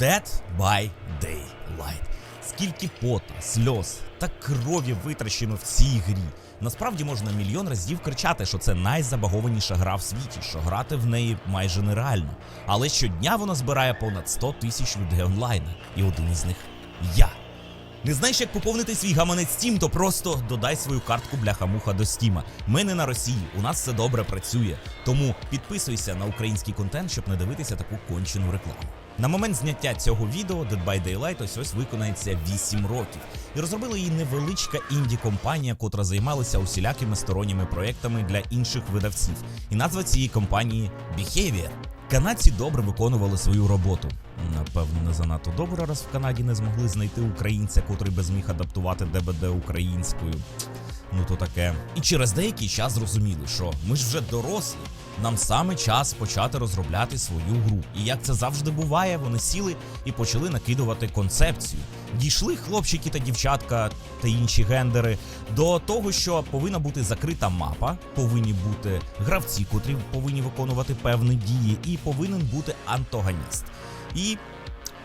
Dead by Daylight. Скільки пота, сльоз та крові витрачено в цій грі. Насправді можна мільйон разів кричати, що це найзабагованіша гра в світі, що грати в неї майже нереально. Але щодня вона збирає понад 100 тисяч людей онлайн, і один із них я. Не знаєш, як поповнити свій гаманець Steam, то просто додай свою картку бляха-муха до Стіма. Ми не на Росії, у нас все добре працює. Тому підписуйся на український контент, щоб не дивитися таку кончену рекламу. На момент зняття цього відео Dead by Daylight ось ось виконається 8 років. І розробила її невеличка інді-компанія, котра займалася усілякими сторонніми проектами для інших видавців. І назва цієї компанії Behavior. Канадці добре виконували свою роботу. Напевно, не занадто добре, раз в Канаді не змогли знайти українця, котрий би зміг адаптувати ДБД українською. Ну то таке. І через деякий час зрозуміли, що ми ж вже дорослі. Нам саме час почати розробляти свою гру. І як це завжди буває, вони сіли і почали накидувати концепцію. Дійшли хлопчики та дівчатка та інші гендери до того, що повинна бути закрита мапа, повинні бути гравці, котрі повинні виконувати певні дії, і повинен бути антагоніст. І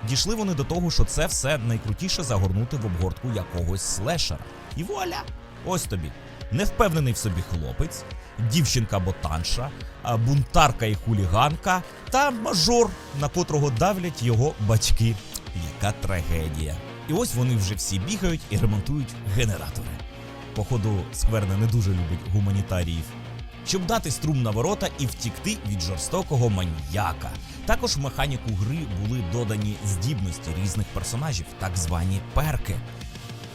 дійшли вони до того, що це все найкрутіше загорнути в обгортку якогось слешера. І вуаля! Ось тобі. Невпевнений в собі хлопець, дівчинка-ботанша, бунтарка і хуліганка та мажор, на котрого давлять його батьки. Яка трагедія. І ось вони вже всі бігають і ремонтують генератори. Походу, Скверне не дуже любить гуманітаріїв. Щоб дати струм на ворота і втікти від жорстокого маньяка. Також в механіку гри були додані здібності різних персонажів, так звані перки.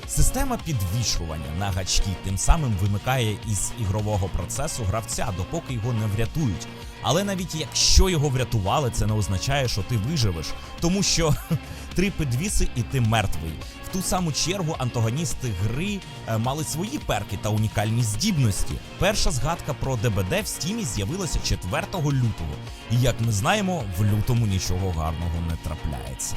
Система підвішування на гачки тим самим вимикає із ігрового процесу гравця, допоки його не врятують. Але навіть якщо його врятували, це не означає, що ти виживеш, тому що три підвіси і ти мертвий. В ту саму чергу антагоністи гри е, мали свої перки та унікальні здібності. Перша згадка про ДБД в стімі з'явилася 4 лютого, і як ми знаємо, в лютому нічого гарного не трапляється.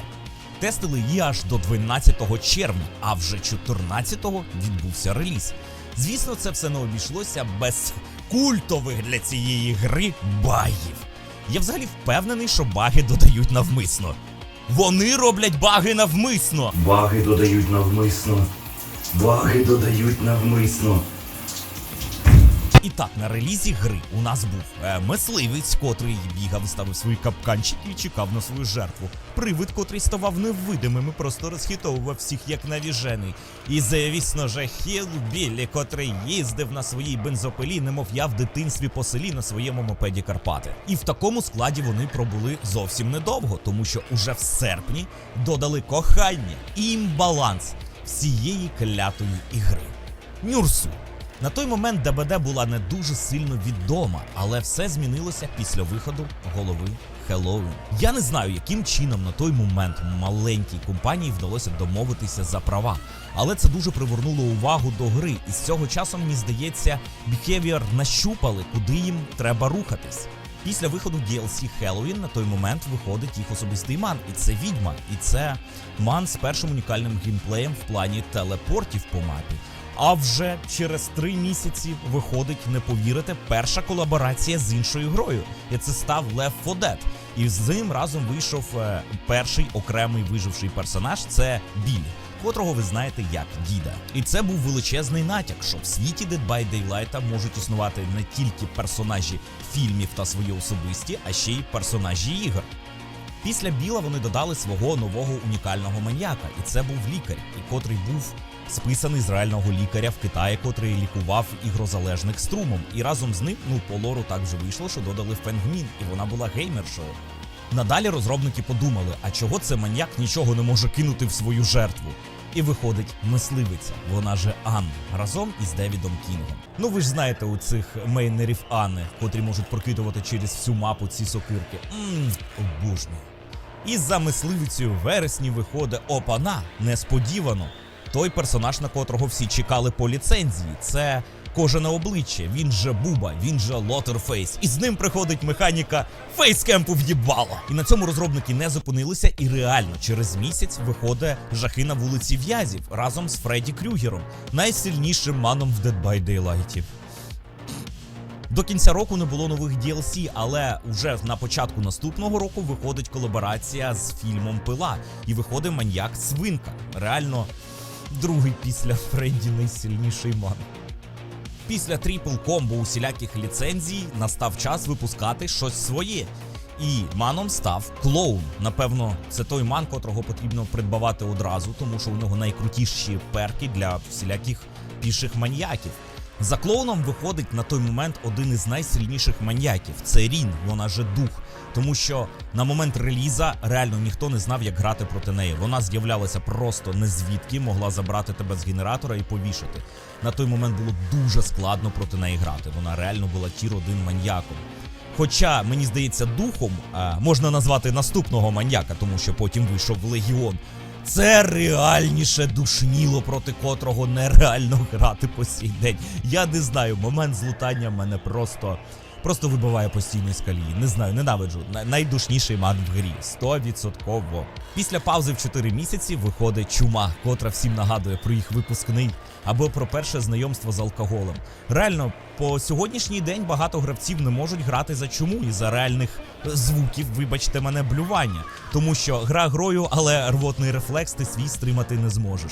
Тестили її аж до 12 червня, а вже 14-го відбувся реліз. Звісно, це все не обійшлося без культових для цієї гри багів. Я взагалі впевнений, що баги додають навмисно. Вони роблять баги навмисно. Баги додають навмисно. Баги додають навмисно. І так, на релізі гри у нас був е, мисливець, котрий бігав, ставив свої капканчики і чекав на свою жертву. Привид, котрий ставав невидимим і просто розхитовував всіх як навіжений. І звісно же, Хіл Біллі, котрий їздив на своїй бензопилі, немов я в дитинстві по селі на своєму мопеді Карпати. І в такому складі вони пробули зовсім недовго, тому що уже в серпні додали кохання і імбаланс всієї клятої ігри. Нюрсу. На той момент ДБД була не дуже сильно відома, але все змінилося після виходу голови Хеллоуін. Я не знаю, яким чином на той момент маленькій компанії вдалося домовитися за права, але це дуже привернуло увагу до гри, і з цього часу, мені здається, Behavior нащупали, куди їм треба рухатись. Після виходу DLC Halloween на той момент виходить їх особистий ман, і це відьма, і це ман з першим унікальним геймплеєм в плані телепортів по мапі. А вже через три місяці виходить, не повірите, перша колаборація з іншою грою. І це став Left 4 Dead. І з ним разом вийшов е, перший окремий виживший персонаж це Біль, котрого ви знаєте як діда. І це був величезний натяк, що в світі Dead by Daylight можуть існувати не тільки персонажі фільмів та свої особисті, а ще й персонажі ігор. Після Біла вони додали свого нового унікального маньяка, і це був лікар, і котрий був списаний з реального лікаря в Китаї, котрий лікував ігрозалежних струмом. І разом з ним, ну по лору так вже вийшло, що додали Фенгмін, і вона була геймершою. Надалі розробники подумали, а чого це маньяк нічого не може кинути в свою жертву. І виходить мисливиця, вона же Анна, разом із Девідом Кінгом. Ну ви ж знаєте у цих мейнерів Анни, котрі можуть прокидувати через всю мапу ці сокирки. Ммм, обожнюю. І за мисливицею вересні виходить опана несподівано. Той персонаж, на котрого всі чекали по ліцензії, це кожане обличчя. Він же Буба, він же Лотерфейс. І з ним приходить механіка фейскемпу в'їбало. І на цьому розробники не зупинилися, і реально через місяць виходить жахи на вулиці В'язів разом з Фредді Крюгером, найсильнішим маном в Dead by Daylight. До кінця року не було нових DLC, але вже на початку наступного року виходить колаборація з фільмом Пила і виходить маньяк Свинка. Реально, другий після Фредді найсильніший ман. Після трипл комбо усіляких ліцензій настав час випускати щось своє. І маном став клоун. Напевно, це той ман, котрого потрібно придбавати одразу, тому що у нього найкрутіші перки для всіляких піших маньяків. За клоуном виходить на той момент один із найсильніших маньяків це Рін, вона же дух. Тому що на момент реліза реально ніхто не знав, як грати проти неї. Вона з'являлася просто не звідки, могла забрати тебе з генератора і повішати. На той момент було дуже складно проти неї грати. Вона реально була тір один маньяком. Хоча, мені здається, духом а, можна назвати наступного маньяка, тому що потім вийшов в Легіон. Це реальніше душніло, проти котрого нереально грати по сій день. Я не знаю, момент злутання мене просто. Просто вибиває постійно з колії. Не знаю, ненавиджу. Найдушніший ман в грі. 100%. Після паузи в 4 місяці виходить чума, котра всім нагадує про їх випускний або про перше знайомство з алкоголем. Реально, по сьогоднішній день багато гравців не можуть грати за чуму і за реальних е, звуків, вибачте мене, блювання. Тому що гра грою, але рвотний рефлекс ти свій стримати не зможеш.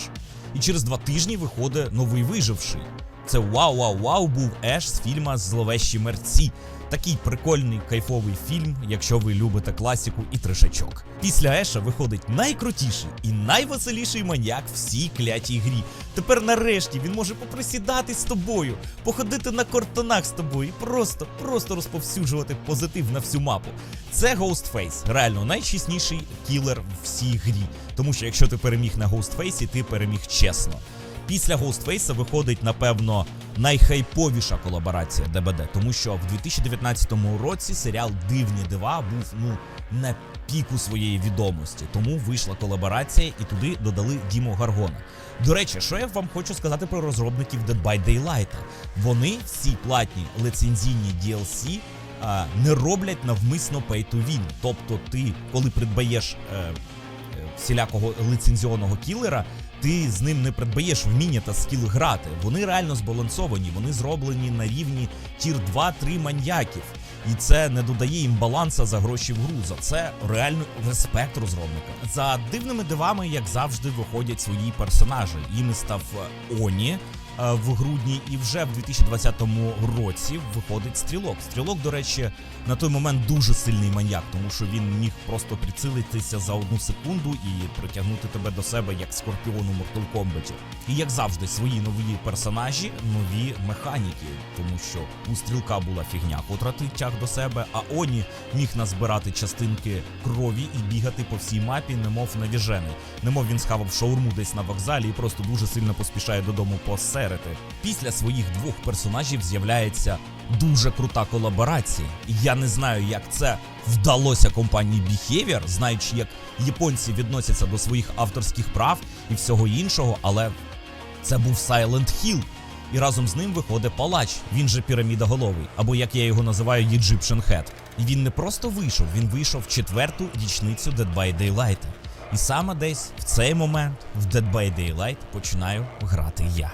І через два тижні виходить новий виживший. Це вау вау вау був Еш з фільма Зловещі мерці. Такий прикольний кайфовий фільм, якщо ви любите класіку і трешачок. Після Еша виходить найкрутіший і найвеселіший маньяк всій клятій грі. Тепер нарешті він може поприсідати з тобою, походити на кортонах з тобою і просто, просто розповсюджувати позитив на всю мапу. Це Ghostface, реально найчесніший кілер в всій грі. Тому що якщо ти переміг на Ghostface, ти переміг чесно. Після Ghostface виходить, напевно, найхайповіша колаборація ДБД, тому що в 2019 році серіал Дивні дива був ну на піку своєї відомості. Тому вийшла колаборація і туди додали Діму Гаргона. До речі, що я вам хочу сказати про розробників Dead by Daylight. Вони всі платні лицензійні DLC а, не роблять навмисно pay to win. Тобто, ти, коли придбаєш е, е, всілякого лицензіонного кілера, ти з ним не придбаєш вміння та скіл грати. Вони реально збалансовані, вони зроблені на рівні тір 2-3 маньяків. І це не додає їм баланса за гроші в гру. За це реально респект розробника. За дивними дивами, як завжди, виходять свої персонажі. Їм став е, Оні. е, В грудні і вже в 2020 році виходить стрілок. Стрілок, до речі, на той момент дуже сильний маньяк, тому що він міг просто прицілитися за одну секунду і притягнути тебе до себе як скорпіон у Mortal Kombat. І як завжди, свої нові персонажі, нові механіки, тому що у стрілка була фігня, котра тяг до себе, а Оні міг назбирати частинки крові і бігати по всій мапі, немов навіжений. Немов він схавав шаурму десь на вокзалі і просто дуже сильно поспішає додому посерити. Після своїх двох персонажів з'являється дуже крута колаборація. Я не знаю, як це вдалося компанії Behavior, знаючи, як японці відносяться до своїх авторських прав і всього іншого, але це був Silent Hill. І разом з ним виходить палач, він же пірамідоголовий, або як я його називаю, Egyptian Head. І він не просто вийшов, він вийшов в четверту річницю Dead by Daylight. І саме десь в цей момент в Dead by Daylight починаю грати я.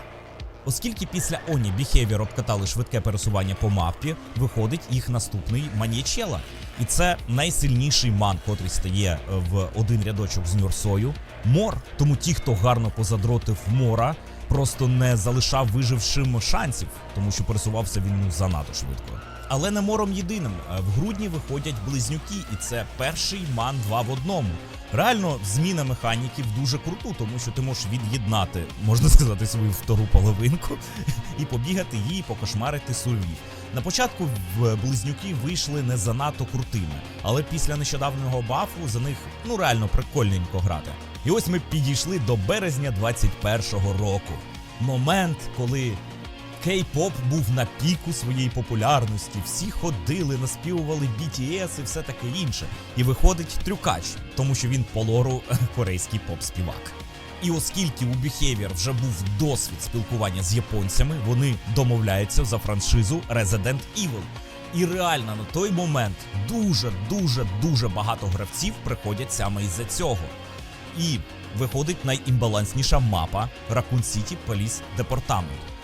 Оскільки після Оні Behavior обкатали швидке пересування по мапі, виходить їх наступний Манічела. І це найсильніший ман, котрий стає е, в один рядочок з Нюрсою. Мор. Тому ті, хто гарно позадротив мора, просто не залишав вижившим шансів, тому що пересувався він ну занадто швидко. Але не мором єдиним. Е, В грудні виходять близнюки, і це перший ман 2 в одному. Реально, зміна механіків дуже круту, тому що ти можеш від'єднати, можна сказати, свою втору половинку і побігати її, покошмарити сурвів. На початку в близнюки вийшли не занадто крутими, але після нещодавнього бафу за них ну реально прикольненько грати. І ось ми підійшли до березня 21-го року. Момент, коли Кей-поп був на піку своєї популярності, всі ходили, наспівували BTS і все таке інше. І виходить трюкач, тому що він по лору корейський поп-співак. І оскільки у Behavior вже був досвід спілкування з японцями, вони домовляються за франшизу Resident Evil. І реально на той момент дуже, дуже, дуже багато гравців приходять саме із-за цього. І виходить найімбалансніша мапа Raccoon City Police Department.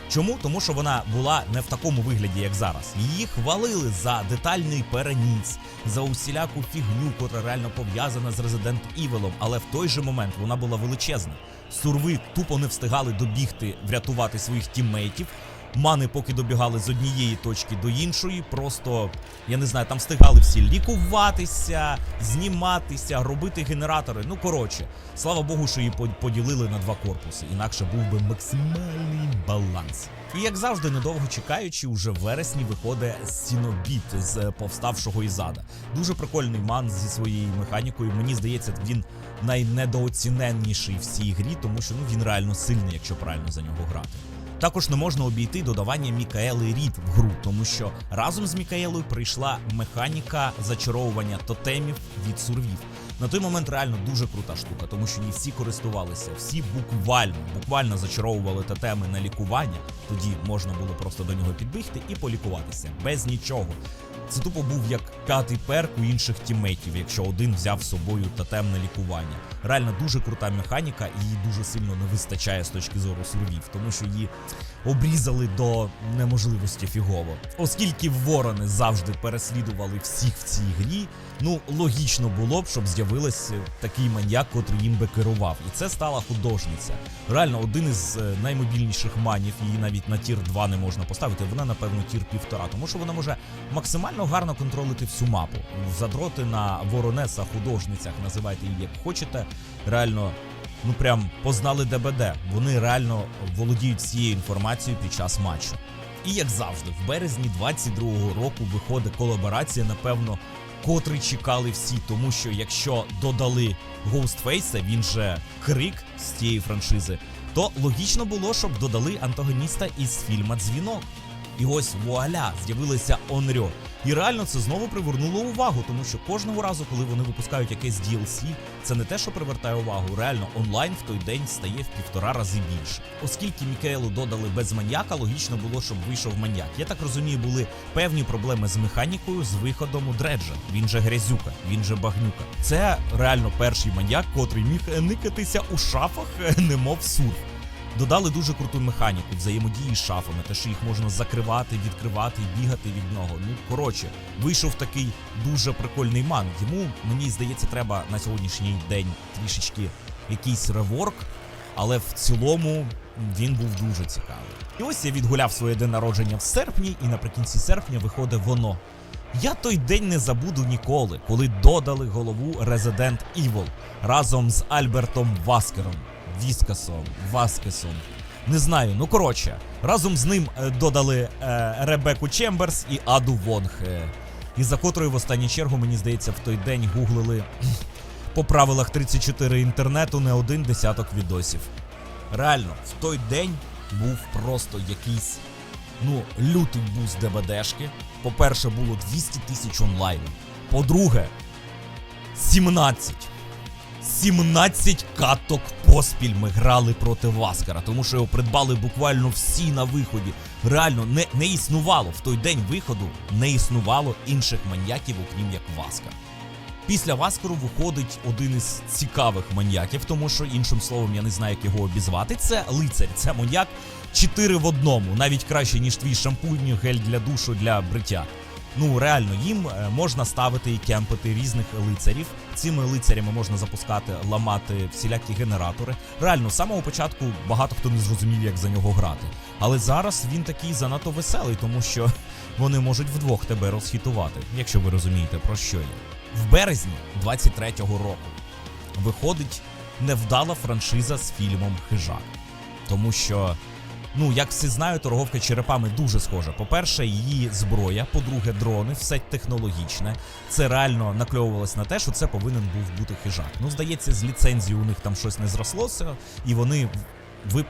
Чому? Тому що вона була не в такому вигляді, як зараз. Її хвалили за детальний переніс, за усіляку фігню, котра реально пов'язана з Resident Evil, але в той же момент вона була величезна. Сурви тупо не встигали добігти, врятувати своїх тіммейтів. Мани, поки добігали з однієї точки до іншої, просто я не знаю, там встигали всі лікуватися, зніматися, робити генератори. Ну коротше, слава Богу, що її по- поділили на два корпуси, інакше був би максимальний баланс. І як завжди, недовго чекаючи, уже в вересні виходить Сінобіт з повставшого Ізада. Дуже прикольний ман зі своєю механікою. Мені здається, він найнедооціненніший в цій грі, тому що ну він реально сильний, якщо правильно за нього грати. Також не можна обійти додавання Мікаели Рід в гру, тому що разом з Мікаелою прийшла механіка зачаровування тотемів від сурвів. На той момент реально дуже крута штука, тому що її всі користувалися, всі буквально, буквально зачаровували тотеми на лікування. Тоді можна було просто до нього підбігти і полікуватися без нічого. Це тупо був як п'ятий перк у інших тіммейтів, якщо один взяв з собою тотем на лікування. Реально дуже крута механіка, і її дуже сильно не вистачає з точки зору сурвів, тому що її обрізали до неможливості фігово. Оскільки ворони завжди переслідували всіх в цій грі, ну логічно було б, щоб з'явився такий маньяк, котрий їм би керував. І це стала художниця. Реально, один із е, наймобільніших манів, її навіть на тір 2 не можна поставити. Вона, напевно, тір півтора, тому що вона може максимально гарно контролити всю мапу. Задроти на воронесах, художницях, називайте її як хочете. Реально ну прям познали ДБД. Вони реально володіють всією інформацією під час матчу. І як завжди, в березні 22-го року виходить колаборація, напевно, котрий чекали всі, тому що якщо додали Ghostface, він же крик з тієї франшизи, то логічно було, щоб додали антагоніста із фільма Дзвінок. І ось вуаля, з'явилися Онрьо. І реально це знову привернуло увагу, тому що кожного разу, коли вони випускають якесь DLC, це не те, що привертає увагу. Реально онлайн в той день стає в півтора рази більше. Оскільки Мікаелу додали без маньяка, логічно було, щоб вийшов маньяк. Я так розумію, були певні проблеми з механікою, з виходом у Дреджа. Він же грязюка, він же багнюка. Це реально перший маньяк, котрий міг никатися у шафах, немов сурф. Додали дуже круту механіку взаємодії з шафами, те, що їх можна закривати, відкривати бігати від нього. Ну коротше, вийшов такий дуже прикольний ман. Йому мені здається, треба на сьогоднішній день трішечки якийсь реворк, але в цілому він був дуже цікавий. І ось я відгуляв своє день народження в серпні, і наприкінці серпня виходить воно. Я той день не забуду ніколи, коли додали голову Resident Evil разом з Альбертом Васкером. Віскасом, Васкесом. Не знаю, ну коротше, разом з ним е, додали е, Ребеку Чемберс і Аду Вонг. Е, і за котрою в останню чергу, мені здається, в той день гуглили по правилах 34 інтернету не один десяток відосів. Реально, в той день був просто якийсь ну, лютий буз ДБДшки. По-перше, було 200 тисяч онлайну. По-друге, 17. 17 каток поспіль ми грали проти Васкара, тому що його придбали буквально всі на виході. Реально не, не існувало в той день виходу, не існувало інших маньяків, окрім як Васкар. Після Васкару виходить один із цікавих маньяків, тому що іншим словом я не знаю, як його обізвати. Це лицарь, це маньяк 4 в одному, навіть краще, ніж твій шампунь, гель для душу для бриття. Ну реально, їм е, можна ставити і кемпити різних лицарів. Цими лицарями можна запускати, ламати всілякі генератори. Реально, з самого початку багато хто не зрозумів, як за нього грати. Але зараз він такий занадто веселий, тому що вони можуть вдвох тебе розхитувати, якщо ви розумієте про що я. В березні 23-го року виходить невдала франшиза з фільмом Хижак. Тому що, ну, як всі знають, торговка черепами дуже схожа. По-перше, її зброя, по-друге, дрони, все технологічне. Це реально накльовувалось на те, що це повинен був бути хижак. Ну, здається, з ліцензії у них там щось не зрослося, і вони вип...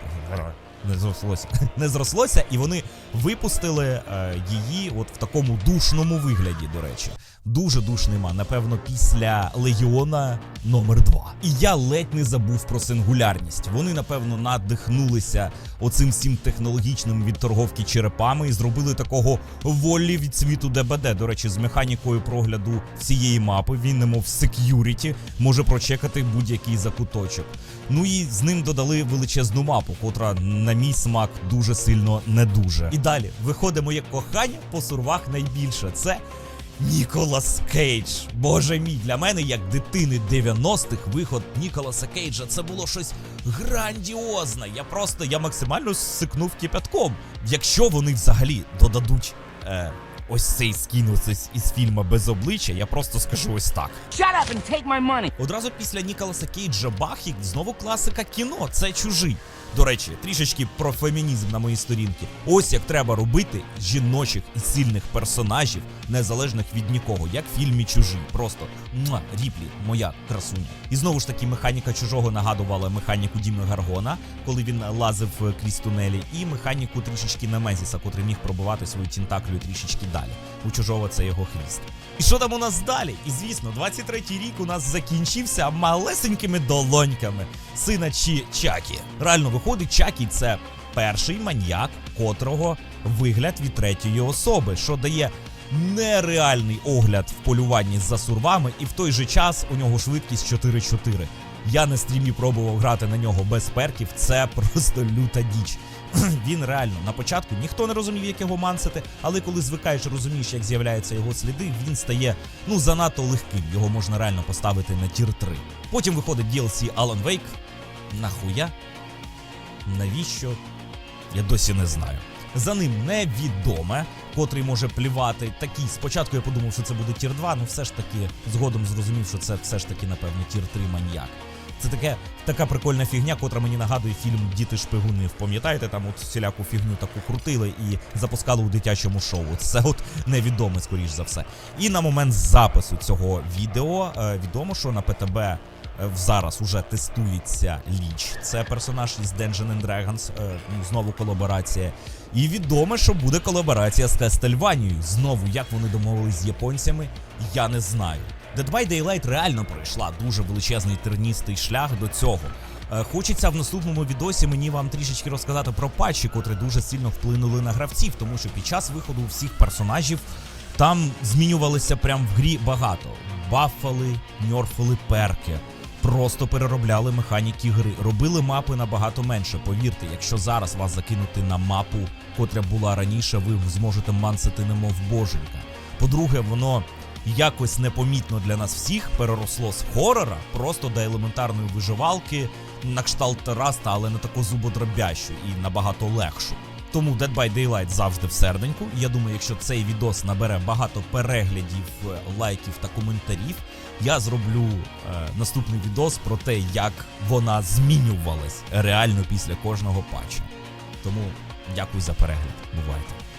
Не зрослося. Не зрослося, і вони випустили е, її от в такому душному вигляді, до речі. Дуже душний ман, напевно, після Легіона номер 2 І я ледь не забув про сингулярність. Вони, напевно, надихнулися оцим всім технологічним від торговки черепами і зробили такого волі від світу ДБД. До речі, з механікою прогляду всієї мапи він, немов сек'юріті, може прочекати будь-який закуточок. Ну і з ним додали величезну мапу, котра на мій смак дуже сильно не дуже. І далі виходить моє кохання по сурвах найбільше. Це Ніколас Кейдж. Боже мій, для мене, як дитини 90-х, виход Ніколаса Кейджа це було щось грандіозне. Я просто я максимально сикнув кипятком. Якщо вони взагалі додадуть. Е, Ось цей скін ось із- фільму без обличчя, я просто скажу ось так. Shut up and take my money. Одразу після Ніколаса Кейджа Бахік знову класика кіно. Це чужий. До речі, трішечки про фемінізм на моїй сторінці. Ось як треба робити жіночих і сильних персонажів, незалежних від нікого, як в фільмі Чужий. Просто муа, ріплі, моя красуня. І знову ж таки, механіка чужого нагадувала механіку Діми Гаргона, коли він лазив крізь тунелі, і механіку трішечки Немезіса, котрий міг пробувати свою тінтаклю трішечки далі. У чужого це його хвіст. І що там у нас далі? І звісно, 23-й рік у нас закінчився малесенькими долоньками сина Чі Чакі. Реально виходить, Чакі це перший маньяк, котрого вигляд від третьої особи, що дає нереальний огляд в полюванні за сурвами, і в той же час у нього швидкість 4-4. Я на стрімі пробував грати на нього без перків. Це просто люта діч. Він реально на початку ніхто не розумів, як його мансити, але коли звикаєш, розумієш, як з'являються його сліди, він стає ну занадто легким. Його можна реально поставити на тір 3. Потім виходить DLC Alan Wake. Нахуя? Навіщо? Я досі не знаю. За ним невідоме, котрий може плівати. Такий спочатку я подумав, що це буде тір 2, ну все ж таки згодом зрозумів, що це все ж таки, напевно, тір 3 маньяк. Це таке, така прикольна фігня, котра мені нагадує фільм Діти шпигуни. Пам'ятаєте, там от всіляку фігню таку крутили і запускали у дитячому шоу. Це от невідоме, скоріш за все. І на момент запису цього відео е, відомо, що на ПТБ е, зараз уже тестується Ліч. Це персонаж із Dungeons and Dragons, е, ну, знову колаборація. І відомо, що буде колаборація з Кастельванією. Знову, як вони домовились з японцями, я не знаю. Dead by Daylight реально пройшла дуже величезний терністий шлях до цього. Е, Хочеться в наступному відосі мені вам трішечки розказати про патчі, котрі дуже сильно вплинули на гравців, тому що під час виходу всіх персонажів там змінювалися прям в грі багато. Бафали, ньорфали перки. Просто переробляли механіки гри, робили мапи набагато менше. Повірте, якщо зараз вас закинути на мапу, котра була раніше, ви зможете мансити немов боженька. По-друге, воно якось непомітно для нас всіх переросло з хорора просто до елементарної виживалки на кшталт Раста, але не таку зубодробящу і набагато легшу. Тому Dead by Daylight завжди в серденьку. Я думаю, якщо цей відос набере багато переглядів, е, лайків та коментарів, я зроблю е, наступний відос про те, як вона змінювалась реально після кожного патчу. Тому дякую за перегляд. Бувайте.